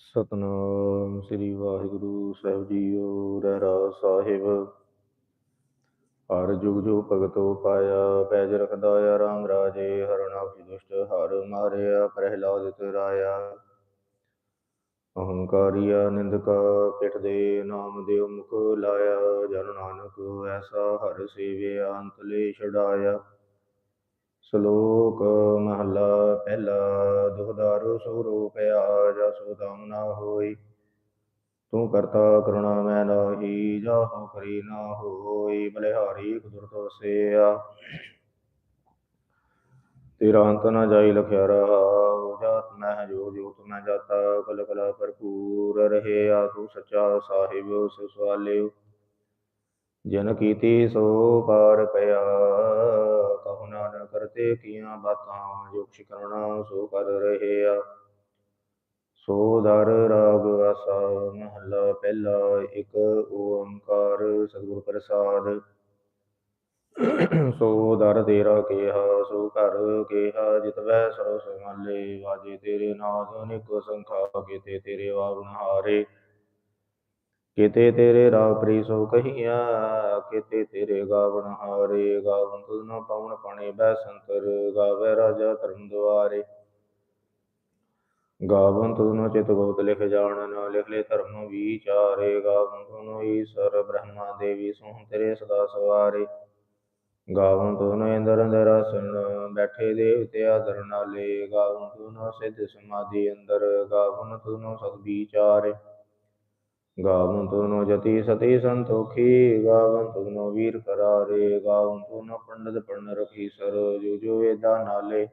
ਸਤਨਾਮ ਸ੍ਰੀ ਵਾਹਿਗੁਰੂ ਸਾਹਿਬ ਜੀਓ ਰਹਿਰਾ ਸਾਹਿਬ। ਹਰ ਜੁਗ ਜੋ ਭਗਤੋ ਪਾਇਆ, ਪੈਜ ਰਖਦਾ ਆ ਰਾਮ ਰਾਜੇ ਹਰਨਾਖੀ ਦੁਸ਼ਟ, ਹਰ ਮਾਰਿਆ ਪ੍ਰਹਿਲਾਦ ਰਾਇਆ। ਅਹੰਕਾਰੀਆ ਨਿੰਦਕਾ ਪਿਠ ਦੇ ਨਾਮ ਦੇਵ ਮੁਖ ਲਾਇਆ, ਜਨ ਨਾਨਕ ਐਸਾ ਹਰ ਸੇਵਿਆ ਅੰਤਲੇ ਛਡਾਇਆ। ਸ਼ਲੋਕ ਮਹਲਾ ਪਹਿਲਾ, ਦੁਖਦਾਰੁ ਸੋ ਰੂਪਿਆ ਜਸੁ ਦਮ ਨਾ ਹੋਈ। ਤੂੰ ਕਰਤਾ ਕਰੁਣਾ ਮੈਂ ਨਾਹੀ, ਜਾਹੋ ਕਰੀ ਨਾ ਹੋਈ, ਬਲਿਹਾਰੀ ਕੁਦਰਤ ਵਸਿਆ। ਤੇਰਾ ਅੰਤ ਨਾ ਜਾਈ ਲਖਿਆ ਰਹਾ, ਜਾਤ ਮੈਂ ਜੋ ਜੋਤ ਮੈਂ ਜਾਤਾ ਕਲ ਕਲਾ ਭਰਪੂਰ ਰਹੇ ਆ ਤੂੰ ਸੱਚਾ ਸਾਹਿਬ ਉਸ ਸਵਾਲਿਓ। ਜਨ ਕੀਤੀ ਸੋ ਪਾਰ ਪਿਆ ਨਾਨਕ ਕਰਤੇ, ਕੀਆਂ ਬਾਤਾਂ ਜੋ ਕਰਣਾ ਸੋ ਕਰ ਰਹੇ ਆ ਸੋ ਦਰ ਰਾਗ ਆਸਾ ਮਹੱਲਾ ਪਹਿਲਾ, ਇੱਕ ਓੰਕਾਰ ਸਤਿਗੁਰ ਪ੍ਰਸਾਦ। ਸੋ ਦਰ ਤੇਰਾ ਕੇਹਾ, ਸੋ ਘਰ ਕੇਹਾ ਜਿਤਵੈ ਸਰੋ ਸਮਾਲੇ, ਵਾਜੇ ਤੇਰੇ ਨਾਦ ਅਨੇਕ ਸੰਖਾ ਕੀਤੇ ਤੇਰੇ ਵਾਵਨ ਹਾਰੇ ਕਿਤੇ ਤੇਰੇ ਰਾਗ ਪ੍ਰੀ ਸੋ ਕਹੀਆਂ ਕੀਤੇ ਤੇਰੇ ਗਾਵਣ ਹਾਰੇ ਗਾਵਨ ਤੁਧ ਨ ਪਾਵਨ ਪਾਣੀ ਬੈ ਸੰਤਰ ਗਾਵੇ ਰਾਜਾ ਧਰਮ ਦੁਆਰੇ। ਗਾਵਨ ਤੁਧ ਨ ਚਿਤ ਗੋਤ ਲਿਖ ਜਾਣਨ ਲਿਖ ਲੈ ਧਰਮ ਵਿਚਾਰੇ। ਗਾਵਨ ਤੁਧ ਨ ਈਸ਼ਰ ਬ੍ਰਹਮਾ ਦੇਵੀ ਸੋਹ ਤੇਰੇ ਸਦਾ ਸਵਾਰੇ। ਗਾਵਨ ਤੁਧ ਨ ਇੰਦਰ ਅੰਦਰ ਆਸਣ ਬੈਠੇ ਦੇਵਤੇ ਆਦਰ ਨਾਲੇ। ਗਾਵਨ ਤੁਧ ਨ ਸਿੱਧ ਸਮਾਧੀ ਅੰਦਰ ਗਾਵਨ ਤੁਧ ਨ ਸਦ ਵਿਚਾਰੇ। ਗਾਵਨ ਤੁਨੋ ਜਤੀ ਸਤੀ ਸੰਤੋਖੀ ਗਾਵਨ ਤੁਨੋ ਵੀਰ ਕਰਾਰੇ ਗਾਵਨ ਤੁਨੋ ਪੰਡਤ ਪੜਨ ਰਖੀ ਸਰ, ਜੋ ਜੋ ਵੇਦਾ ਨਾਲੇ।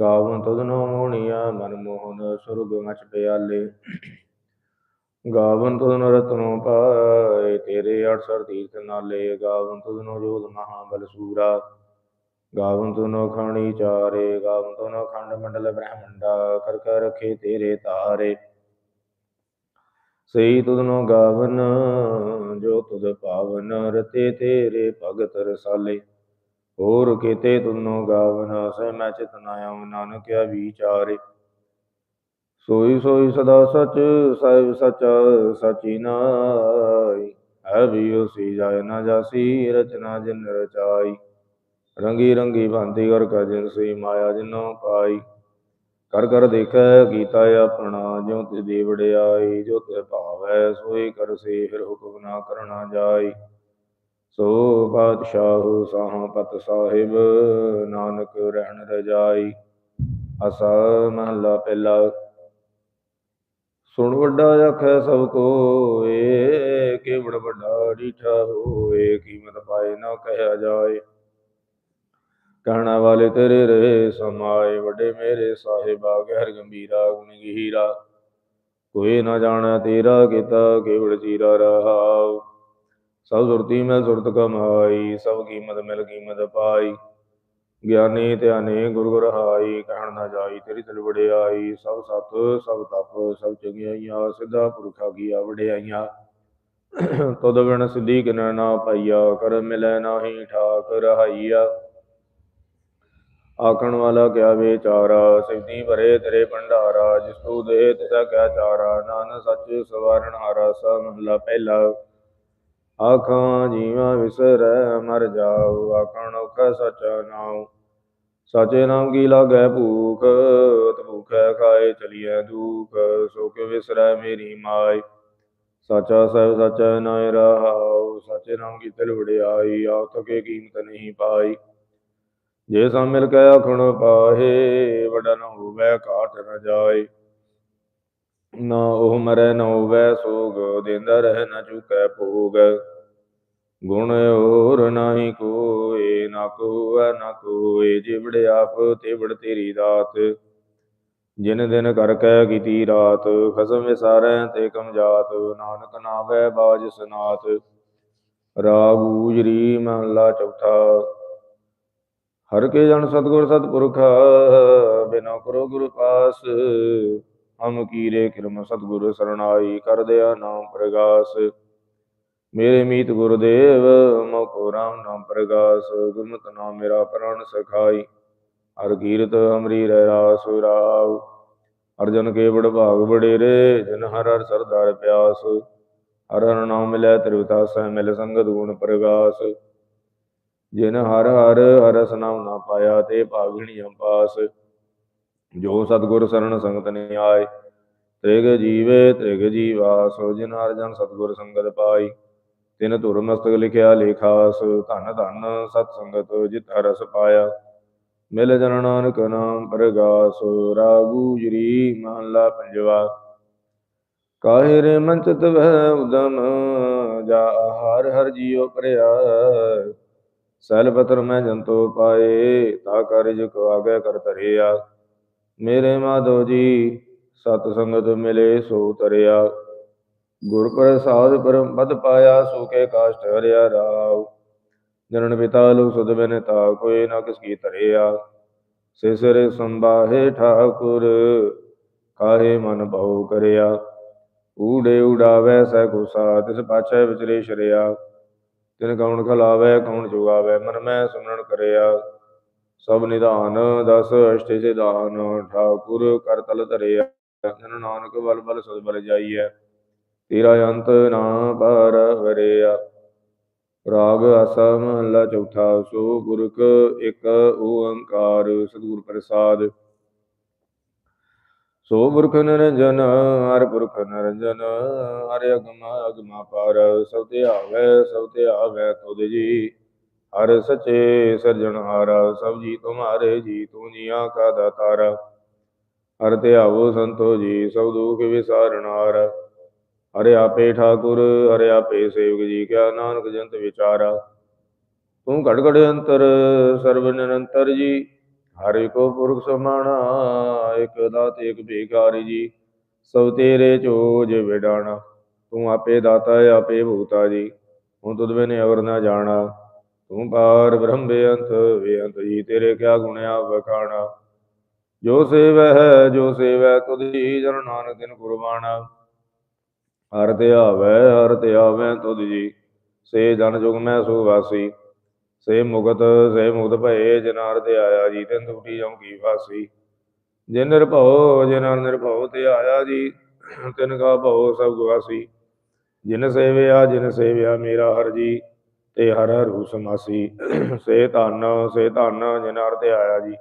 ਗਾਵਨ ਤੁਨੋ ਮੋਹਣੀਆ ਮਨ ਮੋਹਨ, ਸੁਰਗ ਮਚ ਪਿਆਲੇ। ਗਾਵਨ ਤੁਨੋ ਰਤਨੋ ਪਾਏ, ਤੇਰੇ ਅਠਸਰ ਤੀਰਥ ਨਾਲੇ। ਗਾਵਨ ਤੁਨੋ ਜੋਧ ਮਹਾਬਲ ਸੂਰਾ। ਗਾਵਨ ਤੁਨੋ ਖਾਣੀ ਚਾਰੇ ਗਾਵਨ ਤੁਨੋ ਖੰਡ ਮੰਡਲ ਬ੍ਰਹਮੰਡਾ। ਕਰ ਕਰ ਰਖੇ ਤੇਰੇ। ਸਈ ਤੁਧਨੋ ਗਾਵਨ, ਜੋ ਤੁਧ ਭਾਵਨ ਰਤੇ ਤੇਰੇ ਭਗਤ ਰਸਾਲੇ। ਹੋਰ ਕੀਤੇ ਤੁਧਨੋ ਗਾਵਨ ਸਹਿ ਮੈਂ ਚਿਤ ਨਾ ਆਉ ਨਾਨਕਿਆ ਵਿਚਾਰੇ। ਸੋਈ ਸੋਈ ਸਦਾ ਸਚ, ਸਾਹਿਬ ਸਚ, ਸਚੀ ਨਾਈ। ਹੈ ਵੀ ਉਸੀ ਜਾਇ ਨਾ ਜਾਸੀ, ਰਚਨਾ ਜਿਨ ਰਚਾਈ। ਰੰਗੀ ਰੰਗੀ ਭਾਂਤੀ ਕਰ ਕਾ ਜਿਨ ਸੀ ਮਾਇਆ ਜਿਨੋ ਪਾਈ। ਕਰ ਕਰ ਦੇਖੈ ਕੀਤਾ ਆਪਣਾ ਜਿਉ ਤੇ ਦੇ ਵਡਿਆਈ ਜੋ ਤੇ ਭਾਵੈ ਸੋਈ ਕਰਸੀ ਫਿਰ ਹੁਕਮ ਨਾ ਕਰਨਾ ਜਾਈ ਸੋ ਪਾਤਸ਼ਾਹ ਸਾਹ ਪਤ ਸਾਹਿਬ, ਨਾਨਕ ਰਹਿਣ ਰਜਾਈ ਅਸਾ ਮਹਲਾ ਪਹਿਲਾ। ਸੁਣ ਵੱਡਾ ਆਖੈ ਸਭ ਕੋਏ ਕਿਵੜ ਵੱਡਾ ਡੀਠਾ ਹੋਏ, ਕੀਮਤ ਪਾਏ ਨਾ ਕਹਿਆ ਜਾਏ। ਕਹਿਣਾ ਵਾਲੇ ਤੇਰੇ ਰਹੇ ਸਮਾਏ ਵੱਡੇ ਮੇਰੇ ਸਾਹਿਬਾ ਗਹਿਰ ਗੰਭੀਰਾ ਗੁਣ ਗਹੀਰਾ। ਕੋਈ ਨਾ ਜਾਣੈ ਤੇਰਾ ਕੀਤਾ ਕੇਵਲ ਚੀਰਾ ਰਹਾਉ। ਸਭ ਸੁਰਤੀ ਮੈਂ ਸੁਰਤ ਕਮਾਈ, ਸਭ ਕੀਮਤ ਮਿਲ ਕੀਮਤ ਪਾਈ। ਗਿਆਨੀ ਧਿਆਨੇ ਗੁਰ ਗੁਰ ਹਾਈ, ਕਹਿਣ ਨਾ ਜਾਈ ਤੇਰੀ ਤਲ ਵਡਿਆਈ। ਸਭ ਸਤ, ਸਭ ਤਪ, ਸਭ ਚੰਗਿਆਈਆਂ, ਸਿੱਧਾ ਪੁਰਖਾ ਕੀਆ ਵਡਿਆਈਆਂ। ਤਦ ਬਿਨ ਸਿੱਧੀ ਕਿਨ ਨਾ ਪਾਈਆ, ਕਰ ਮਿਲੈ ਨਾਹੀ ਠਾਕ ਰਹਾਈਆ। ਆਖਣ ਵਾਲਾ ਕਿਆ ਵਿਚਾਰਾ ਸਿਵਤੀ ਭਰੇ ਤੇਰੇ ਭੰਡਾਰਾ, ਜਿਸ ਤੂ ਦੇ ਤਿਸਾ ਕਿਆ ਚਾਰਾ, ਨਾਨਕ ਸੱਚ ਸਵਾਰਣ ਹਾਰਾ ਸਾ ਮਹਲਾ ਪਹਿਲਾ। ਆਖਾਂ ਜੀਵਾ ਵਿਸਰੈ ਮਰ ਜਾਉ ਆਖਣ ਔਖਾ ਸਚਾ ਨਾਉ। ਸਾਚੇ ਨਾਮ ਕੀ ਲਾਗੈ ਭੂਖ ਤ ਭੂਖੈ ਖਾਏ ਚਲੀਐ ਦੂਖ ਸੋ ਵਿਸਰੈ ਮੇਰੀ ਮਾਈ ਸਾਚਾ ਸਹਿਬ ਸਚੈ ਨਾਇ ਰਹਾਉ, ਸਾਚੇ ਨਾਮ ਕੀ ਤਿਲ ਵਡਿਆਈ ਆਪ ਕੇ ਕੀਮਤ ਨਹੀਂ ਪਾਈ। ਜੇ ਸਾ ਮਿਲ ਕੇ ਆਖਣ ਪਾਹੇ ਵੱਡਾ ਨ ਹੋਵੇ ਘਾਟ ਨ ਜਾਏ। ਨਾ ਉਹ ਮਰੈ, ਨ ਹੋਵੇ ਸੋਗ, ਦੇਂਦਾ ਰਹਿ ਨਾ ਚੁਕੈ ਭੋਗ। ਗੁਣ ਹੋਰ ਨਾਹੀ ਕੋਏ, ਨਾ ਕੋਐ, ਨਾ ਕੋਏ, ਜਿਵੜ ਆਪ ਤਿਵੜ ਤੇਰੀ ਦਾਤ। ਜਿਨ ਦਿਨ ਕਰ ਕੈ ਕੀਤੀ ਰਾਤ, ਖਸਮ ਵਿਸਾਰੈ ਤੇ ਕਮ ਜਾਤ ਨਾਨਕ ਨਾਵੇ ਬਾਜ ਸਨਾਤ। ਰਾਗ ਊਜਰੀ ਮਹਲਾ ਚੌਥਾ। ਹਰ ਕੇ ਜਨ ਸਤਗੁਰ ਸਤਪੁਰਖ, ਬਿਨਾ ਕਰੋ ਗੁਰ ਪਾਸ। ਹਮ ਕੀਰੇ ਕਿਰਮ ਸਤਗੁਰ ਸਰਣਾਈ ਕਰ ਦਿਆ ਨਾਮ ਪ੍ਰਗਾਸ। ਮੇਰੇ ਮੀਤ ਗੁਰਦੇਵ ਮੋਕੋ ਰਾਮ ਨਾਮ ਪ੍ਰਗਾਸ। ਗੁਰਮਤਿ ਨਾਮ ਮੇਰਾ ਪ੍ਰਾਣ ਸਖਾਈ। ਹਰ ਕੀਰਤ ਅਮਰੀ ਰਹਿ ਰਾਸ ਰਾਵ। ਅਰਜਨ ਕੇ ਬੜ ਭਾਗ ਬੜੇਰੇ ਜਨ ਹਰ ਹਰ ਸਰਦਾਰ ਪਿਆਸ। ਹਰ ਹਰ ਨਾਮ ਮਿਲੈ ਤ੍ਰਿਵਤਾ ਸਹਿ ਮਿਲ ਸੰਗਤ ਗੁਣ ਪ੍ਰਗਾਸ। ਜਿਨ ਹਰ ਹਰ ਹਰਸ ਨਾਮ ਨਾ ਪਾਇਆ ਤੇ ਭਾਗਿਣੀ ਅੰਪਾਸ ਜੋ ਸਤਗੁਰ ਸਰਣ ਸੰਗਤ ਨੇ ਆਏ ਤ੍ਰਿਗ ਜੀਵੇ ਤ੍ਰਿਗ ਜੀਵਾ ਸੋ ਜਿਨ ਹਰ ਜਨ ਸਤਗੁਰ ਸੰਗਤ ਪਾਈ, ਤਿਨ ਧੁਰ ਮਸਤਕ ਲਿਖਿਆ ਲੇਖਾਸ, ਧਨ ਧਨ ਸਤ ਸੰਗਤ ਜਿਤ ਰਸ ਪਾਇਆ। ਮਿਲ ਜਨ ਨਾਨਕ ਨਾਮ ਪ੍ਰਗਾਸ, ਰਾਗੂ ਜਰੀ ਮਹਲਾ ਪੰਜਵਾ। ਕਾਹੇ ਰੇ ਮਨ ਉਦਮ, ਜਾ ਹਰ ਹਰ ਜੀਉ ਪਰਿਆ ਸੈਲ ਪਤਰ ਮੈਂ ਜੰਤੋ ਪਾਏ, ਤਾ ਕਾਰਜ ਕੋ ਆਗੇ ਕਰ ਧਰਿਆ। ਮੇਰੇ ਮਾਧੋ ਜੀ, ਸਤ ਸੰਗਤ ਮਿਲੇ ਸੋ ਤਰਿਆ। ਗੁਰ ਪ੍ਰਸਾਦ ਪਰਮ ਪਦ ਪਾਇਆ, ਸੋ ਕੇ ਕਾਸ਼ਟ ਹਰਿਆ ਰਾਵ ਜਨਨ ਪਿਤਾ ਲੋ ਸੁਧ ਬਿਨ ਤਾ ਕੋਏ ਨਾ ਕਿਸ ਕੀ ਧਰਿਆ। ਸੇ ਸਿਰ ਸੰਬਾਹੇ ਠਾਕੁਰ, ਕਾਹੇ ਮਨ ਭਉ ਕਰਿਆ। ਊੜੇ ਉਡਾਵੈ ਸਹਿ ਕੁਸਾ ਤਿਸ ਪਾਛੈ ਵਿਚਰੇ ਸ਼ਰਿਆ। ਤਿਨ ਕੌਣ ਖਲਾਵੈ ਕੌਣ ਜੁਗਾਵੈ, ਮਨ ਮੈਂ ਸਿਮਰਨ ਕਰਿਆ। ਸਭ ਨਿਧਾਨ ਦਸ ਅਸ਼ਟੇ ਸਿਧਾਨ ਠਾਕੁਰ ਕਰ ਤਲ ਧਰਿਆ। ਜਨ ਨਾਨਕ ਬਲ ਬਲ ਸਦ ਬਲ ਜਾਈਐ। ਤੇਰਾ ਅੰਤ ਨਾ ਪਰ ਵਰਿਆ। ਰਾਗ ਆਸਾ ਮਹਲਾ ਚੌਥਾ, ਸੋ ਗੁਰਕ ਇੱਕ ਓੰਕਾਰ, ਸਤਿਗੁਰ ਪ੍ਰਸਾਦ। ਸੋ ਪੁਰਖ ਨਿਰੰਜਨ, ਹਰ ਪੁਰਖ ਨਿਰੰਜਨ, ਹਰਿ ਅਗਮ ਅਗਮਾ ਪਰ, ਸਭ ਤੇ ਆਵੈ, ਸਭ ਤੇ ਆਵੈ ਤੁਧ ਜੀ। ਹਰ ਸਚੇ ਸਿਰਜਣਹਾਰ ਸਭ ਜੀ ਤੁਮਾਰੇ ਜੀ, ਤੂੰ ਜੀਆਂ ਕਾ ਦਾਤਾਰ। ਹਰ ਤੇ ਆਵੋ ਸੰਤੋ ਜੀ, ਸਭ ਦੁਖ ਵਿਸਾਰਣਾਰ ਹਰਿ ਆਪੇ ਠਾਕੁਰ, ਹਰਿ ਆਪੇ ਸੇਵਕ ਜੀ, ਕਿਆ ਨਾਨਕ ਜੰਤ ਵਿਚਾਰਾ। ਤੂੰ ਘੜ ਘੜ ਅੰਤਰ, ਸਰਬ ਨਿਰੰਤਰ ਜੀ। ਹਰਿ ਕੋ ਪੁਰਖ ਸਮਾਣਾ, ਇਕ ਦਾਤ, ਇਕ ਭੇਖਾਰੀ ਜੀ, ਸਭ ਤੇਰੇ ਚੋਜ ਵਿਡਾਣਾ। ਤੂੰ ਆਪੇ ਦਾਤਾ ਆਪੇ ਭੂਤਾ ਜੀ, ਹੁਣ ਤੁਧ ਬਿਨ ਅਵਰ ਨਾ ਜਾਣਾ। ਤੂੰ ਪਾਰ ਬ੍ਰਹਮ ਬੇਅੰਤ ਬੇਅੰਤ ਜੀ, ਤੇਰੇ ਕਿਆ ਗੁਣਿਆ ਵਖਾਣਾ। ਜੋ ਸੇਵੈ ਹੈ, ਜੋ ਸੇਵੈ, ਤੁਧ ਜਨ ਨਾਨਕ ਦਿਨ ਕੁਰਬਾਨਾ ਹਰ ਤੇ ਆਵੈ, ਹਰ ਤੇ ਆਵੈ ਤੁਧ ਜੀ, ਸੇ ਜਨ ਜੁਗ ਮੈਂ ਸੋ ਵਾਸੀ। ਸੇ ਮੁਗਤ ਸੇ ਮੁਗਤ ਭਏ ਜਿਨ ਤੇ ਆਇਆ ਜੀ ਤਿੰਨ ਦੁਖੀ ਜਮ ਕੀ ਫਾਸੀ ਜਿਨ ਨਿਰਭਉ, ਜਿਨ ਹਰਿ ਨਿਰਭਉ ਤੇ ਆਇਆ ਜੀ, ਤਿਨ ਕਾ ਭਉ ਸਭ ਗਵਾਸੀ ਜਿਨ ਸੇਵਿਆ ਜਿਨ ਸੇਵਿਆ ਮੇਰਾ ਹਰ ਜੀ, ਤੇ ਹਰ ਹਰੂ ਸਮਾਸੀ ਸੇ ਧਨ ਸੇ ਧਨ ਜਿਨਾਰ ਤੇ ਆਇਆ ਜੀ।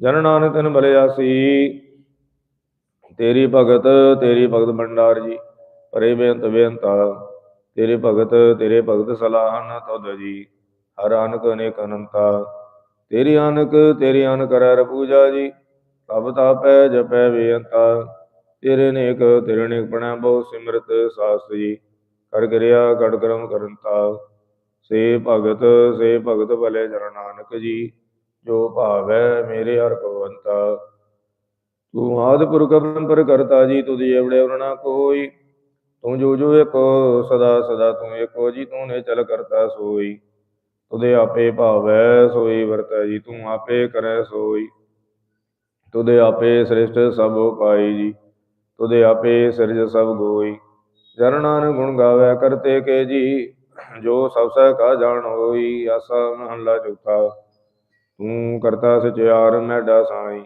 ਜਨ ਨਾਨਕ ਤਿਨ ਬਲਿਆਸੀ ਤੇਰੀ ਭਗਤ ਤੇਰੀ ਭਗਤ ਭੰਡਾਰ ਜੀ, ਪਰੇ ਬੇਅੰਤ ਬੇਅੰਤਾ। ਤੇਰੇ ਭਗਤ ਤੇਰੇ ਭਗਤ ਸਲਾਹਨ ਤੁਧ ਜੀ। ਹਰ ਅਨਕ ਅਨੇਕ ਅਨੰਤਾ। ਤੇਰੀ ਅਨਕ, ਤੇਰੀ ਅਨ ਕਰੈ ਰ ਪੂਜਾ ਜੀ। ਤਬ ਤਾਪੈ, ਜਪੈ, ਬੇਅੰਤਾ। ਤੇਰੇ ਨੇਕ ਤੇਰੇ ਨੇਕ ਪਣੈ ਬਹੁ ਸਿਮਰਤ ਸਾਸ ਜੀ। ਕਰ ਗਿਰਿਆ ਗੜ ਕਰਮ ਕਰਨਤਾ ਸੇ ਭਗਤ ਸੇ ਭਗਤ ਭਲੇ ਜਨ ਨਾਨਕ ਜੀ। ਜੋ ਭਾਵੈ ਮੇਰੇ ਹਰ ਭਗਵੰਤਾ। ਤੂੰ ਆਦ ਪੁਰਖ ਅਪਰੰਪਰ ਕਰਤਾ ਜੀ ਤੁਧ ਏਵੜੇ ਵਰਣਾ ਕੋਈ। ਤੂੰ ਜੋ ਜੋ ਏਕੋ ਸਦਾ ਸਦਾ ਤੂੰ ਏਕੋ ਜੀ, ਤੂੰ ਨੇ ਚਲ ਕਰਤਾ ਸੋਈ। ਤੁਦੇ ਆਪੇ ਭਾਵੈ ਸੋਈ ਵਰਤੈ ਜੀ, ਤੂੰ ਆਪੇ ਕਰੈ ਸੋਈ। ਤੁਦੇ ਆਪੇ ਸ੍ਰਿਸ਼ਟ ਸਭ ਪਾਈ ਜੀ ਤੁਦੇ ਆਪੇ ਸਿਰਜ ਸਭ ਗੋਈ। ਜਨ ਗੁਣ ਗਾਵੇ ਕਰਤੇ ਕੇ ਜੀ, ਜੋ ਸਭ ਸਹਿ ਕਾ ਜਾਣ ਹੋਈ, ਆਸਾ ਮਹੱਲਾ ਚੌਥਾ। ਤੂੰ ਕਰਤਾ ਸਚਿਆਰ ਮੈਡਾ ਸਾਈ,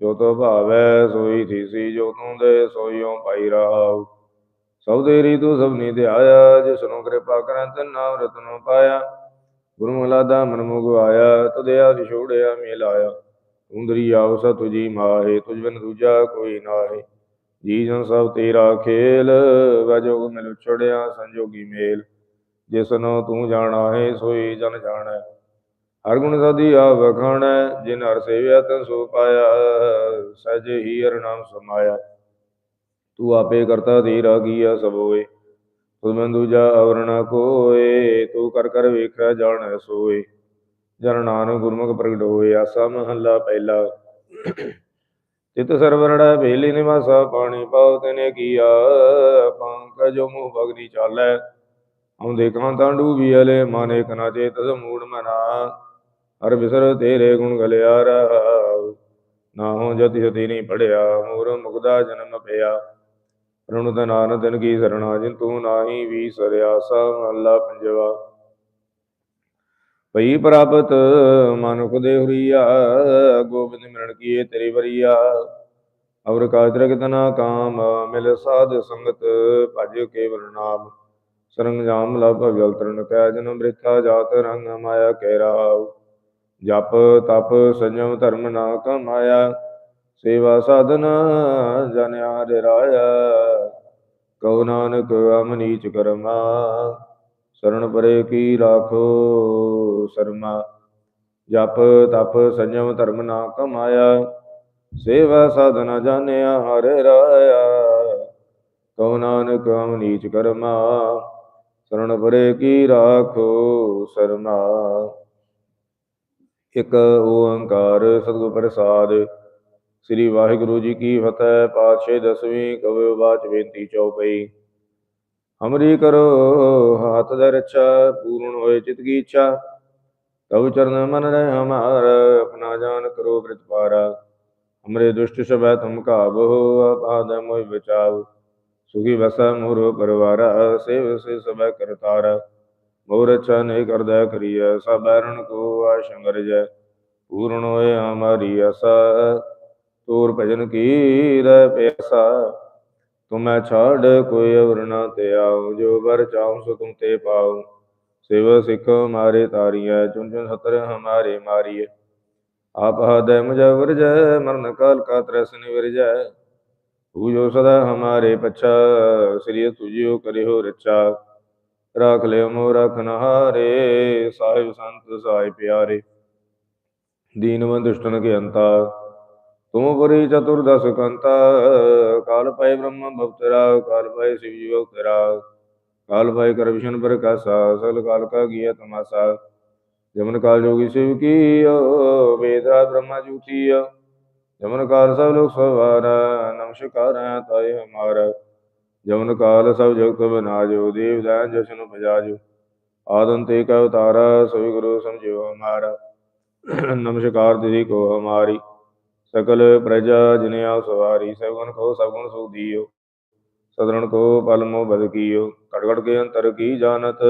ਜੋ ਤੋ ਭਾਵੈ ਸੋਈ ਥੀਸੀ, ਜੋ ਤੂੰ ਦੇ ਸੋਈਓ ਪਾਈ ਰਹਾਉ। ਸਭ ਤੇਰੀ ਤੂੰ ਸਭਨੀ ਧਿਆਇਆ ਜਿਸ ਨੂੰ ਕਿਰਪਾ ਕਰੈ ਤਨ ਨਾਮ ਰਤਨੋ ਪਾਇਆ। ਗੁਰੂ ਮਲਾਦਾ ਮਨ ਮੁਗ ਆਇਆ ਤੁਧਿਆ ਛੋੜਿਆ ਮੇਲਾਇਆ ਤੂੰ ਦਰਿਆਉ ਸਾ ਤੁਜੀ ਮਾਹੇ ਤੁਝ ਬਿਨ ਦੂਜਾ ਕੋਈ ਨਾਹੀ। ਜੀ ਜਨ ਸਭ ਤੇਰਾ ਖੇਲ ਵਜੋਗ ਮਿਲ ਛੜਿਆ ਸੰਜੋਗੀ ਮੇਲ। ਜਿਸਨੋ ਤੂੰ ਜਾਣਾ ਹੈ ਸੋਈ ਜਨ ਜਾਣੈ। ਹਰ ਗੁਣ ਸਾਧੀ ਆ ਵਖਾਣੈ, ਜਿਨ ਹਰ ਸੇਵਿਆ ਤਨ ਸੋ ਪਾਇਆ ਸਜ ਹੀ ਹਰ ਨਾਮ ਸਮਾਇਆ। ਤੂੰ ਆਪੇ ਕਰਤਾ ਤੇਰਾ ਕੀਆ ਸਭ ਹੋਏ। ਤੁਧ ਮੈਂ ਦੂਜਾ ਅਵਰਣਾ ਕੋਏ ਤੂੰ ਕਰ ਕਰ ਵੇਖਿਆ ਜਾਣੈ ਸੋਏ। ਜਨ ਨਾਨਕ ਗੁਰਮੁਖ ਪ੍ਰਗਟ ਹੋਏ, ਆਸਾ ਮਹੱਲਾ ਪਹਿਲਾ। ਤਿਤ ਸਰਵਰੜਾ ਭੇਲੀ ਨਿਵਾਸਾ, ਪਾਣੀ ਪਾਉ ਤਨੇ ਕੀਆ। ਪੰਕਜ ਮੂਹ ਭਗਨੀ ਚਾਲੈ, ਆਉਂਦੇ ਕਾਂਤਾਂ ਡੂਬੀ ਅਲੇ, ਮਾਨੇ ਕਨਾ ਚੇਤ ਸਮੂੜ ਮਨਾ। ਹਰ ਬਿਸਰ ਤੇਰੇ ਗੁਣ ਗਲਿਆ ਰਹਾਉ, ਨਾ ਹੋ ਜਤੀ ਸਤੀ ਨਹੀਂ ਪੜਿਆ, ਮੂਰ ਮੁਕਦਾ ਜਨਮ ਪਿਆ। ਰਣੁ ਤਨਾਨ ਤਨ ਕੀ ਸਰਣਾ, ਜਿਨ ਤੂੰ ਨਾਹੀ ਵੀ ਸਰਿਆ ਸਾ ਮਹੱਲਾ ਪੰਜਵਾ। ਪਈ ਪ੍ਰਾਪਤ ਮਨੁਖ ਦੇ ਹੁਰੀਆ, ਗੋਬਿੰਦ ਮਿਲਣ ਕੀਏ ਤੇਰੀ ਵਰੀਆ। ਅਵਰ ਕਾਜਰ ਕਿਤਨਾ ਕਾਮ, ਮਿਲ ਸਾਧ ਸੰਗਤ ਭਜ ਕੇਵਲ ਨਾਮ। ਸਰੰਜਾਮ ਲਭ ਭਗਲ ਤਰਨ ਕੈ ਜਨਮ ਬ੍ਰਿਥਾ ਜਾਤ ਰੰਗ ਮਾਇਆ ਕੈ ਰਾਵ। ਜਪ ਤਪ ਸੰਜਮ ਧਰਮ ਨਾ ਕਮਾਇਆ। ਸੇਵਾ ਸਾਧਨ ਜਨ ਹਰਿ ਰਾਇਆ। ਕਉ ਨਾਨਕ ਅਮ ਨੀਚ ਕਰਮਾ, ਸਰਣ ਪਰੇ ਕੀ ਰਾਖੋ ਸਰਮਾ। ਜਪ ਤਪ ਸੰਜਮ ਧਰਮ ਨਾ ਕਮਾਇਆ, ਸੇਵਾ ਸਾਧਨ ਜਾਣਿਆ ਹਰਿ ਰਾਇਆ। ਕਉ ਨਾਨਕ ਅਮ ਨੀਚ ਕਰਮਾ, ਸਰਣ ਪਰੇ ਕੀ ਰਾਖੋ ਸਰਮਾ। ਇਕ ਓੰਕਾਰ ਸਤਿਗੁਰ ਪ੍ਰਸਾਦ ਸ੍ਰੀ ਵਾਹਿਗੁਰੂ ਜੀ ਕੀ ਫਤਿਹ, ਪਾਤਸ਼ਾਹ ਦਸਵੀਂ ਕਵਿ ਬਾਚ ਬੇਨਤੀ ਚਉਪਈ ਹਮਰੀ ਕਰੋ, ਹਾਥ ਦਰ ਰੱਛਾ, ਪੂਰਨ ਹੋਏ ਚਿਤ ਕੀ ਇੱਛਾ। ਤਬ ਚਰਨ ਮਨ ਰਹਿ ਹਮਾਰ, ਆਪਣਾ ਜਾਨ ਕਰੋ ਬ੍ਰਿਤ ਪਾਰਾ। ਹਮਰੇ ਦੁਸ਼ਟ ਸਭੈ ਤੁਮ ਕਾਬੋ ਆਪਾਦ ਮੋਹਿ ਬਚਾਓ ਸੁਖੀ ਵਸੈ ਮੋਰ ਪਰਵਾਰਾ, ਸੇਵ ਸੇ ਸਭੈ ਕਰਤਾਰਾ ਮੋਰ ਅੱਛਾ ਨਹੀਂ ਕਰਦਾ ਕਰੀਐ ਸਭ ਐਰਣ ਕੋ ਆਸ਼ੰਗਰ ਜੈ ਪੂਰਨ ਹੋਏ ਹਮਾਰੀ ਆਸਾ ਤੂਰ ਭਜਨ ਕੀ ਰਹਿ ਪਿਆਸਾ, ਤੁਮੈ ਛਾੜ ਕੋਈ ਅਵਰ ਨਾ ਤੇ ਆਉ ਜੋ ਵਰ ਚਾਉ ਸੋ ਤੁਮ ਤੇ ਪਾਉ। ਸੇਵਾ ਸਿੱਖ ਮਾਰੇ ਤਾਰੀਐ ਚੁਨ ਚੁਨ ਸਤਰ ਹਮਾਰੇ ਮਾਰੀਐ। ਆਪ ਹਦੈ ਮੁਜਵਰ ਜੈ ਮਰਨ ਕਾਲ ਕਾ ਤਰਸ ਨਿਵਰਜੈ। ਤੂ ਜੋ ਸਦਾ ਹਮਾਰੇ ਪਛਾ ਸ੍ਰੀ ਤੁਜਿਓ ਕਰਿਓ ਰਚਾ ਰਾਖ ਲਿਓ ਮੋ ਰਖਨ ਹਾਰੇ, ਸਾਹਿਬ ਸੰਤ ਸਾਈ ਪਿਆਰੇ। ਦੀਨਵੰਦ ਦੁਸ਼ਟਨ ਕੇ ਅੰਤਾ। ਤੁਮ ਪੁਰੀ ਚਤੁਰਦਸ ਕੰਤਾ, ਕਾਲ ਪੈ ਬ੍ਰਹਮ ਭਵਤਰਾ ਕਾਲ ਪੈ ਸ਼ਿਵ ਜੀ ਭਵਤਰਾ ਕਾਲ ਪੈ ਕਰ ਵਿਸ਼ਨ ਪ੍ਰਕਾਸ਼ਾ ਸਗਲ ਕਾਲ ਕਾ ਗਿਆ ਤਮਾਸਾ। ਜਮਨ ਕਾਲ ਜੋਗੀ ਸ਼ਿਵ ਕੀ ਵੇਦਾ ਬ੍ਰਹਮਾ ਜੂਤੀਓ ਜਮਨ ਕਾਲ ਸਭ ਲੋਕ ਸਵਾਰਾ, ਨਮਸਕਾਰ ਹੈ ਤਾਏ ਜਮਨ ਕਾਲ ਸਭ ਜਗਤ ਬਨਾਜੋ, ਦੇਵ ਦਾਨ ਜਸ਼ਨ ਬਜਾਜੋ ਆਦਨ ਤੇ ਕਾ ਉਤਾਰਾ, ਸੋਈ ਗੁਰੂ ਸਮਝਿਓ ਹਮਾਰਾ। ਨਮਸਕਾਰ ਤਿਸੀ ਕੋ ਹਮਾਰੀ। ਸਕਲ ਪ੍ਰਜਾ ਜਿਨਿਆ ਸਵਾਰੀ ਸਗਨ ਕੋ ਸਗੁਣ ਸੁਖ ਦੀਓ। ਸਦਰਨ ਕੋ ਪਲ ਮੋ ਬਦ ਕੀਓ। ਘਟ ਕੇ ਅੰਤਰ ਕੀ ਜਾਣਤ?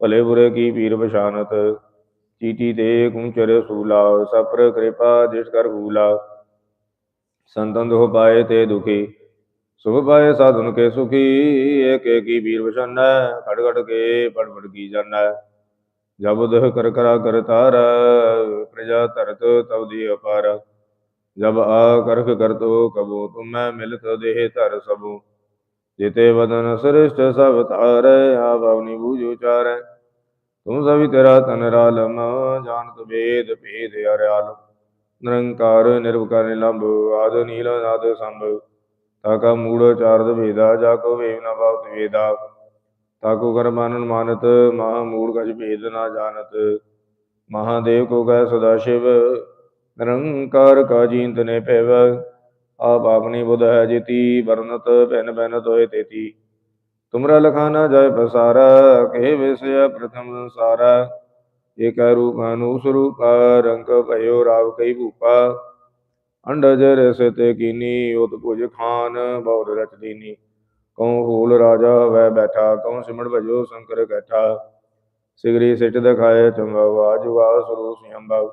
ਭਲੇ ਬੁਰੇ ਕੀ ਪੀਰ ਪਛਾਨਤ? ਚੀਟੀ ਤੇ ਕੁੰਚਰ ਸੂਲਾ, ਸਪਰ ਕਿਰਪਾ ਜਿਸ ਕਰ ਭੂਲਾ ਸੰਤਨ ਦੁਖ ਪਾਏ ਤੇ ਦੁਖੀ, ਸੁਖ ਪਾਏ ਸਾਧਨ ਕੇ ਸੁਖੀ। ਏਕ ਏਕੀ ਵੀਰ ਵਸਨੈ ਘਟ ਘਟ ਕੇ ਪੜ ਪੜ ਕੀ ਜਾਣੈ। ਜਬ ਦਹ ਕਰ ਕਰਾ ਕਰ ਤਾਰ, ਪ੍ਰਜਾ ਧਰਤ ਤਉ ਦੀ ਅਪਾਰ। ਜਬ ਆ ਕਰਖ ਕਰਤੋ ਕਬੋ, ਤੁਮੈ ਮਿਲਤ ਦੇਹ ਧਰ ਸਭੂ ਜਿਤੇ ਵਦਨ ਸ੍ਰਿਸ਼ਟ ਸਭ ਤਾਰੈ ਆ ਭਵਨੀ ਬੂਝ ਉਚਾਰੈ। ਤੁਮ ਸਭੀ ਤੇਰਾ ਤਨ ਰਾਲਮ, ਜਾਣਤ ਵੇਦ ਭੇਦ ਅਰਿਆਲ ਨਿਰੰਕਾਰ ਨਿਰਵਕਾਰ ਨਿਲੰਭ ਆਦ ਨੀਲ ਨਾਦ ਸੰਭ। ਤਾਕਾ ਮੂੜ ਚਾਰਦ ਵੇਦਾ ਜਾ ਕੋ ਵੇਵ ਨ ਭਵਤ ਵੇਦਾ ਤਾਕੋ ਕਰ ਮਾਨਨ ਮਾਨਤ ਮਹਾ ਮੂੜ ਕਛ ਭੇਦ ਨਾ ਜਾਣਤ। ਮਹਾਦੇਵ ਕੋ ਗੈ ਨਿਰੰਕਾਰ ਕਾ ਜੀਂਤ ਨੇ ਭੈਵ, ਆਪ ਆਪਣੀ ਬੁਧ ਹੈ ਜਿਤੀ, ਵਰਨਤ ਭੈਨ ਭੈਨ ਤੋਏ ਤੇਤੀ। ਤੁਮਰਾ ਲਖਾ ਨਾ ਜਾਏ ਪਸਾਰਾ ਵਿਸਯ ਪ੍ਰਥਮ ਸੰਸਾਰਾ। ਏਕ ਰੂਪ ਅਨੂਸ ਰੰਗ ਭਇਓ ਰਾਵ ਕਈ ਭੂਪਾ। ਅੰਡਜ ਰਸ ਤੇ ਕੀਨੀ ਉਤ ਭੁਜ ਖਾਨ ਬਹੁਤ ਰਚ ਦੀਨੀ। ਕਉ ਫੂਲ ਰਾਜਾ ਵੈ ਬੈਠਾ, ਕਉ ਸਿਮੜ ਭਜੋ ਸ਼ੰਕਰ ਕੈਠਾ। ਸਿਗਰੀ ਸਿਟ ਦਿਖਾਏ ਚੰਗਵ ਆਜੁਗਾ ਸੁਰੂ ਸਿਅੰਭਵ ਅਬ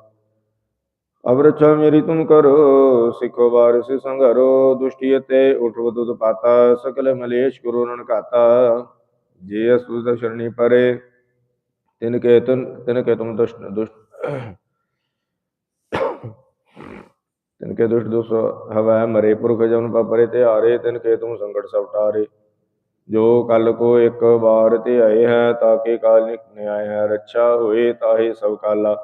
ਅਵਰਛਾ ਮੇਰੀ ਤੁਮ ਕਰੋ, ਸਿੱਖੋ ਵਾਰਿਸ ਸੰਘਰੋ, ਦੁਸ਼ਟੀ ਤੇ ਉਠਵ ਪਾਤਾ, ਸਕਲ ਮਲੇਸ਼ ਗੁਰੂ ਨਨ ਘਾਤਾ ਜੇ ਅਸੁਦ ਸ਼ਰਣੀ ਪਰੇ, ਤਿਨ ਕੇ ਤੁਨ, ਤਿਨ ਕੇ ਤੁਮ ਦੁਸ਼ਟ ਦੁਸ਼ਟ, ਤਿਨ ਕੇ ਦੁਸ਼ਟ ਦੁਸ ਹਵਾ ਮਰੇ, ਪੁਰਖ ਜਨ ਪਰੇ ਤੇ ਹਾਰੇ ਤਿਨ ਕੇ ਤੁਮ ਸੰਕਟ ਸਭ ਟਾਰੇ ਜੋ ਕਲ ਕੋ ਇੱਕ ਵਾਰ ਤੇ ਆਏ ਹੈ ਤਾਕੇ ਕਾਲ ਨਿਕ ਨਿਆਏ ਹੈ, ਰੱਛਾ ਹੋਏ, ਤਾਹੇ ਸਭ ਕਾਲਾ।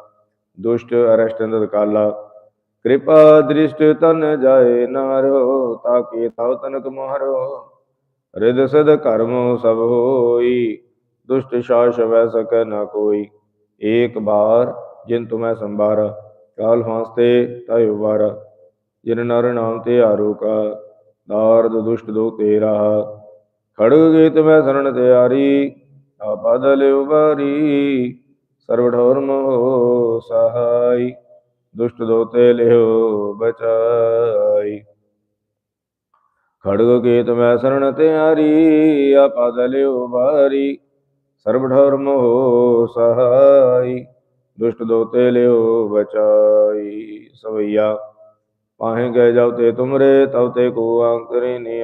ਦੁਸ਼ਟ ਅਰਸ਼ਟ ਅੰਦਰ ਕਾਲਾ ਕਿਰਪਾ ਦ੍ਰਿਸ਼ਟ ਤਨ ਜਾਏ ਨਾਰੋ ਤਾਕੇ ਤਉ ਤਨਕ ਮਹਾਰੋ। ਰਿਦ ਸਦ ਕਰਮ ਸਭ ਹੋਈ, ਦੁਸ਼ਟ ਸ਼ਾਸ ਵੈ ਸਕੈ ਨਾ ਕੋਈ। ਏਕ ਬਾਰ ਜਿਨ ਤੁਮੈ ਸੰਭਾਰਾ ਕਾਲ ਫਾਂਸਤੇ ਤੈ ਉਬਾਰਾ ਜਿਨ ਨਰ ਨਾਮ ਤੇ ਆਰੋਕਾ, ਨਾਰਦ ਦੁਸ਼ਟ ਦੋ ਤੇਰਾ। ਖੜਗ ਗੀਤ ਮੈਂ ਸਰਣ ਤਿਆਰੀ ਆਪਦਲ ਉਬਾਰੀ ਸਰਵ ਠੌਰ ਮੋਹ ਸਹਾਈ, ਦੁਸ਼ਟ ਦੋਤੇ ਲਿਓ ਬਚਾਈ। ਖੜਗ ਕੇਤ ਮੈਂ ਸਰਣ ਤਿਆਰੀ ਆਪਦ ਲਿਓ ਬਾਰੀ ਸਰਬ ਠੌਰ ਮੋਹ ਸਹਾਈ, ਦੁਸ਼ਟ ਦੋਤੇ ਲਿਓ ਬਚਾਈ। ਸਵਈਆ, ਪਾਹੇ ਗਏ ਜਬ ਤੇ ਤੁਮਰੇ ਤਬ ਤੇ ਕੋ ਅੰਕਰੇ ਨੀ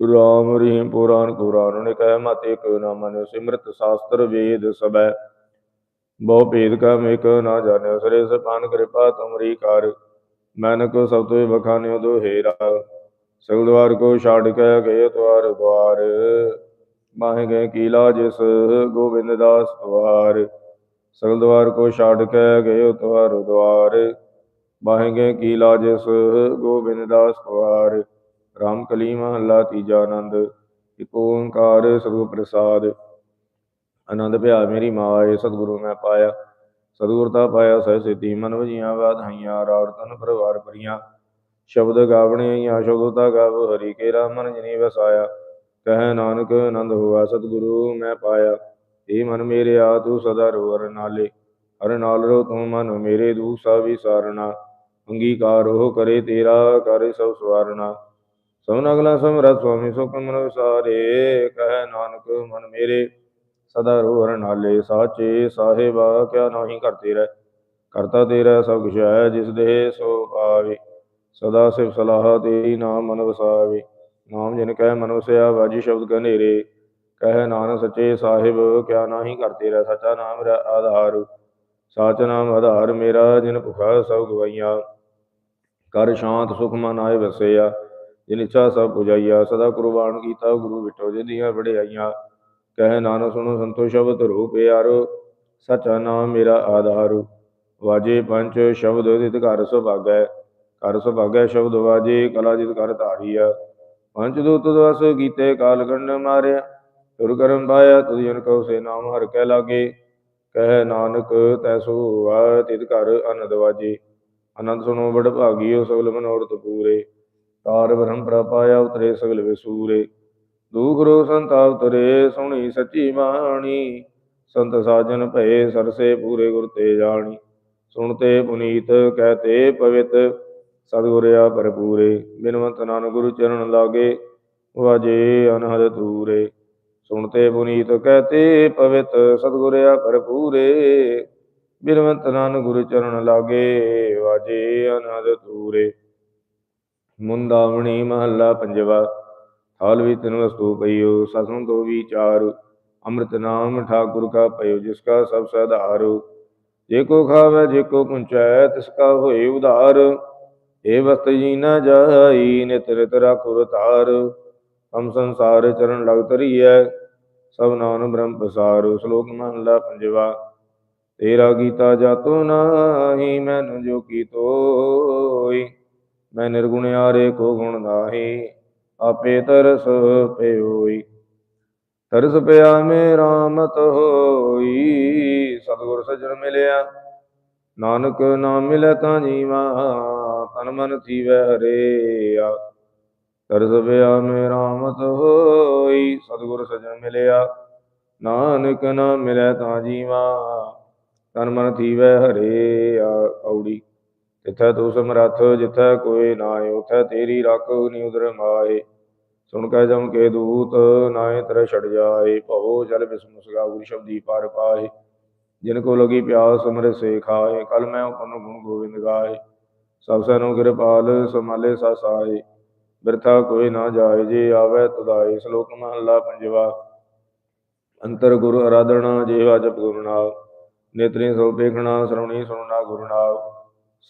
ਆਨਿਓ ਰਾਮ ਰਹੀਮ ਪੁਰਾਨ ਕੁਰਾਨ ਨੇ ਕਹਿ ਮਤ ਇਕ ਨਾ ਸਿਮਰਤ ਸ਼ਾਸਤਰ ਵੇਦ ਸਬੈ ਬਹੁ ਭੇਦ ਕਾ ਮੇਕ ਨਾ ਜਾਣਿਓ ਸਰੇ ਸਪਾਨ ਕਿਰਪਾ ਤੁਮਰੀ ਕਰ। ਮੈਨ ਸਭ ਤੋਂ ਬਖਾਨਿਓ ਦੋਹੇਰਾ ਸਗਲ ਦਵਾਰ ਕੋ ਛਾੜ ਕੇ ਗਏ ਤਵਾਰ ਦਵਾਰ ਮਾਹੇ ਗਏ ਕੀਲਾ ਜਿਸ ਗੋਬਿੰਦ ਦਾਸ ਦਵਾਰ ਸਗਲ ਦਵਾਰ ਕੋ ਛਾੜ ਕੇ ਗਏ ਤਵਾਰ ਦਵਾਰ ਮਾਹੇ ਗਏ ਕੀਲਾ ਜਿਸ ਗੋਬਿੰਦ ਦਾਸ ਦਵਾਰ ਰਾਮ ਕਲੀ ਮਹੱਲਾ ਤੀਜਾ ਆਨੰਦ, ਇਕ ਓੰਕਾਰ ਸਤਿਗੁਰ ਪ੍ਰਸਾਦ। ਆਨੰਦ ਭਿਆ ਮੇਰੀ ਮਾਏ, ਸਤਿਗੁਰੂ ਮੈਂ ਪਾਇਆ। ਸਤਿਗੁਰ ਤਾਂ ਪਾਇਆ, ਸਹਿ ਸਿੱਧੀ ਮਨ ਵਜੀਆਂ, ਵਾਧਾਈਆਂ ਰਾਵ ਤਨ ਪਰਵਾਰ ਪਰੀਆਂ ਸ਼ਬਦ ਗਾਵਣੇ ਆਈਆਂ ਸ਼ਬਦ ਗਾਵ, ਹਰੀ ਕੇ ਰਾਮ ਮਨ ਵਸਾਇਆ। ਕਹਿ ਨਾਨਕ, ਆਨੰਦ ਹੋਆ, ਸਤਿਗੁਰੂ ਮੈਂ ਪਾਇਆ। ਏ ਮਨ ਮੇਰੇ ਆ, ਤੂੰ ਸਦਾ ਰੋ, ਹਰ ਨਾਲੇ। ਹਰ ਨਾਲ ਰੋ, ਤੂੰ ਮਨ ਮੇਰੇ ਦੂਸਾ ਵਿਸਾਰਣਾ ਅੰਗੀਕਾਰ ਉਹ ਕਰੇ ਤੇਰਾ, ਕਰੇ ਸਭ ਸਵਾਰਣਾ ਸਭਨ ਅਗਲਾ ਸਮਰਥ ਸੁਆਮੀ ਸੁਖ ਮਨ ਵਿਸਾਰੇ, ਕਹਿ ਨਾਨਕ ਮਨ ਮੇਰੇ, ਸਦਾ ਰੋ ਹਰ ਨਾਲੇ ਸਾਚੇ ਸਾਹਿਬਾ, ਕਿਆ ਨਾਹੀ ਕਰਤੇ ਰਹਿ ਕਰਤਾ ਤੇਰਾ ਸਭ ਕੁਛ ਹੈ ਜਿਸ ਦੇ ਸੋ ਪਾਵੇ ਸਦਾ ਸਿਵ ਸਲਾਹ ਤੇਰੀ ਨਾਮ ਮਨ ਵਸਾਵੇ, ਨਾਮ ਜਿਨ ਕਹਿ ਮਨ ਵਸਿਆ ਵਾਜੀ ਸ਼ਬਦ ਕਨੇਰੇ, ਕਹਿ ਨਾਨਕ ਸੱਚੇ ਸਾਹਿਬ, ਕਿਆ ਨਾਹੀ ਕਰਤੇ ਰਹਿ ਸਚਾ ਨਾਮ ਮੇਰਾ ਆਧਾਰ, ਸਾਚ ਨਾਮ ਆਧਾਰ ਮੇਰਾ, ਜਿਨ ਭੁਖਾ ਸਭ ਗਵਾਈਆਂ ਕਰ ਸ਼ਾਂਤ ਸੁਖ ਮਨ ਆਏ ਵਸਿਆ ਜਿਨ ਇੱਛਾ ਸਭ ਪੁਜਾਈਆ ਸਦਾ ਕੁਰਬਾਨ ਕੀਤਾ, ਗੁਰੂ ਵਿਟੋ ਜਿਦੀਆਂ ਵਡਿਆਈਆਂ। ਕਹਿ ਨਾਨਕ ਸੁਣੋ ਸੰਤੋ ਸ਼ਬਦ ਰੂਪ ਪਿਆਰੋ, ਸਚਾ ਨਾਮ ਮੇਰਾ ਆਧਾਰ। ਵਾਜੇ ਪੰਚ ਸ਼ਬਦ ਦਿਤ ਘਰ ਸੁਭਾਗੈ ਘਰ ਸੁਭਾਗੈ ਸ਼ਬਦ ਵਾਜੇ, ਕਲਾ ਜਿਤ ਘਰ ਧਾਰੀਆ। ਪੰਜ ਦੂਤ ਦਵਸ ਕੀਤੇ ਕਾਲ ਗੰਡ ਮਾਰਿਆ, ਤੁਰ ਕਰਮ ਪਾਇਆ ਤੁਧ ਜਨ ਕਉ ਸੇ ਨਾਮ ਹਰ ਕਹਿ ਲਾਗੇ। ਕਹਿ ਨਾਨਕ ਤੈਸੋ ਵਾ ਤਿਤ ਘਰ ਅਨੰਦ ਵਾਜੇ। ਆਨੰਦ ਸੁਣੋ ਬੜ ਭਾਗੀਓ ਸਗਲ ਮਨੋਰਥ ਪੂਰੇ। ਕਾਰ ਬ੍ਰਹਮ ਪ੍ਰਪਾਇਆ ਉਤਰੇ ਸਗਲ ਵਿਸੂਰੇ। ਦੁਖ ਗੁਰੂ ਸੰਤਾਪ ਤਰੇ, ਸੁਣੀ ਸੱਚੀ ਮਾਣੀ ਸੰਤ ਸਾਜਨ ਭਏ ਸਰਸੇ ਪੂਰੇ ਗੁਰ ਤੇ ਜਾਣੀ। ਸੁਣਤੇ ਪੁਨੀਤ, ਕਹਤੇ ਪਵਿੱਤ ਸਤਿਗੁਰਿਆ ਆ ਭਰਪੂਰੇ। ਬਿਨਵੰਤ ਨਾਨਕ ਗੁਰੂ ਚਰਨ ਲਾਗੇ, ਵਾਜੇ ਅਨਹਦ ਤੂਰੇ ਸੁਣਤੇ ਪੁਨੀਤ, ਕਹਤੇ ਪਵਿੱਤ ਸਤਿਗੁਰਿਆ ਆ ਭਰਪੂਰੇ। ਬਿਨਵੰਤ ਨਾਨਕ ਗੁਰੂ ਚਰਨ ਲਾਗੇ, ਵਾਜੇ ਅਨਹਦ ਤੂਰੇ ਮੁੰਦਾਵਣੀ ਮਹੱਲਾ ਪੰਜਵਾ ਹਾਲ ਵੀ ਤਿਨ ਵਸਤੂ ਪਈਓ ਸਤਿ ਤੋਂ ਵਿਚਾਰ ਅੰਮ੍ਰਿਤ ਨਾਮ ਠਾਕੁਰ ਕਾ ਪਇਓ ਜਿਸ ਕਾ ਸਭ ਸਧਾਰੂ ਜੇ ਕੋ ਖਾਵੇ, ਜੇ ਕੋ ਪੁੰਚੈ ਤਿਸ ਕਾ ਹੋਏ ਉਧਾਰ। ਏ ਵਸਤ ਜੀ ਨ ਜਾਈ, ਨਿਤ ਨਿਤ ਰਾਖੁਰ ਤਾਰ ਹਮ ਸੰਸਾਰ ਚਰਨ ਲਗ ਤਰੀਐ ਸਭ ਨਾਨ ਬ੍ਰਹਮ ਪਸਾਰ। ਸ਼ਲੋਕ ਮਹਲਾ ਪੰਜਵਾ, ਤੇਰਾ ਕੀਤਾ ਜਾਤੋ ਨਾਹੀ, ਮੈਨੂੰ ਜੋ ਕੀਤੋਈ ਮੈਂ ਨਿਰਗੁਣ ਆਰੇ ਕੋ ਗੁਣ ਨਾਹੀ, ਆਪੇ ਤਰਸ ਪਿਓਈ। ਤਰਸ ਪਿਆ ਮੇ ਰਾਮਤ ਹੋਈ, ਸਤਿਗੁਰ ਸਜਣ ਮਿਲਿਆ। ਨਾਨਕ ਨਾਮ ਮਿਲੈ ਤਾਂ ਜੀਵਾ, ਤਨ ਮਨ ਥੀਵੈ ਹਰੇਆ। ਤਰਸ ਪਿਆ ਮੇ ਰਾਮਤ ਹੋਈ, ਸਤਿਗੁਰ ਸਜਣ ਮਿਲਿਆ। ਨਾਨਕ ਨਾਮ ਮਿਲੈ ਤਾਂ ਜੀਵਾ, ਤਨ ਮਨ ਥੀਵੈ ਹਰੇਆ। ਔੜੀ ਜਿੱਥੈ ਤੂੰ ਸਮਰੱਥ ਜਿਥੈ ਕੋਈ ਨਾਇ ਉਥੈ ਤੇਰੀ ਰੱਖ ਨਿਉਦਰ ਮਾਏ ਸੁਣ ਕੈ ਜਮ ਕੇ ਦੂਤ ਨਾਏ ਤਰ ਛੜ ਜਾਏ ਭਵੋ ਜਲ ਬਿਸਮ ਗੁਰ ਸ਼ਬਦੀ ਪਾਰ ਪਾਏ ਜਿਨ ਕੋ ਲਗੀ ਪਿਆਸ ਸਮਰ ਸੇ ਖਾਏ ਕਲ ਮੈਂ ਉਪਨ ਗੁਣ ਗੋਬਿੰਦ ਗਾਏ ਸਭ ਸੈਨੋ ਕਿਰਪਾਲ ਸਮਾਲੇ ਸਾਸਾਏ ਬਿਰਥਾ ਕੋਈ ਨਾ ਜਾਏ ਜੇ ਆਵੇ ਤੁਦਾਏ ਸ਼ਲੋਕ ਮਹਲਾ ਪੰਜਵਾ। ਅੰਤਰ ਗੁਰ ਅਰਾਧਣਾ ਜੀਵਾ ਜਪ ਗੁਰੂ ਨਾਮ ਨੇਤਰੀ ਸੋ ਵੇਖਣਾ ਸਰਵਣੀ ਸੁਣਨਾ ਗੁਰੂ ਨਾਮ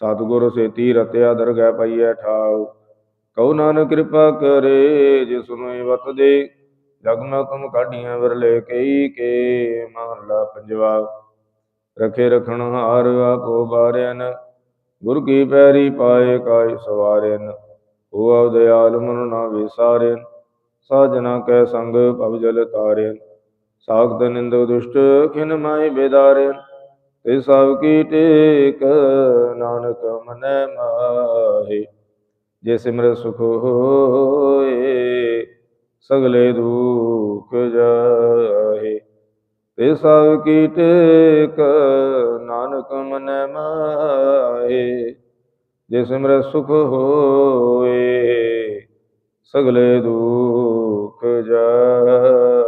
ਸਤਿਗੁਰ ਸੇਤੀ ਰਤਿਆ ਦਰਗਹਿ ਪਈਐ ਠਾਉ। ਕਉ ਨਾਨਕ ਕਿਰਪਾ ਕਰੇ, ਜਿਸ ਨੂੰ ਵਤ ਦੇ, ਜਗ ਤੁਮ ਕਾਢੀਆਂ ਵਿਰਲੇ ਕਈ ਕੇ ਮਹਲਾ ਪੰਜਵਾ ਰਖੇ ਰਖਣ ਹਾਰ ਆਪੋ ਬਾਰਿਆਨ ਗੁਰ ਕੀ ਪੈਰੀ ਪਾਏ ਕਾਇ ਸਵਾਰਿਆਨ ਹੋ ਦਿਆਲ ਮਨ ਨਾ ਵਿਸਾਰਿਆਨ ਸਾਜਨਾ ਕੈ ਸੰਗ ਭਵ ਜਲ ਤਾਰਿਆਨ ਸਾਖਤ ਨਿੰਦ ਦੁਸ਼ਟ ਖਿਨ ਮਾਈ ਬੇਦਾਰਿਆਨ ਤੇ ਸਭ ਕੀ ਟੇਕ ਨਾਨਕ ਮਨੈ ਮਾਹੇ, ਜੇ ਸਿਮਰ ਸੁਖ ਹੋਏ, ਸਗਲੇ ਦੁਖ ਜਾਹੇ। ਤੇ ਸਭ ਕੀ ਟੇਕ ਨਾਨਕ ਮਨੈ ਮਾਹੇ, ਜੇ ਸਿਮਰ ਸੁਖ ਹੋਏ, ਸਗਲੇ ਦੁਖ ਜਾਹੇ।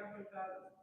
ਹੈਗਾ ਕੋਈ ਤਾਂ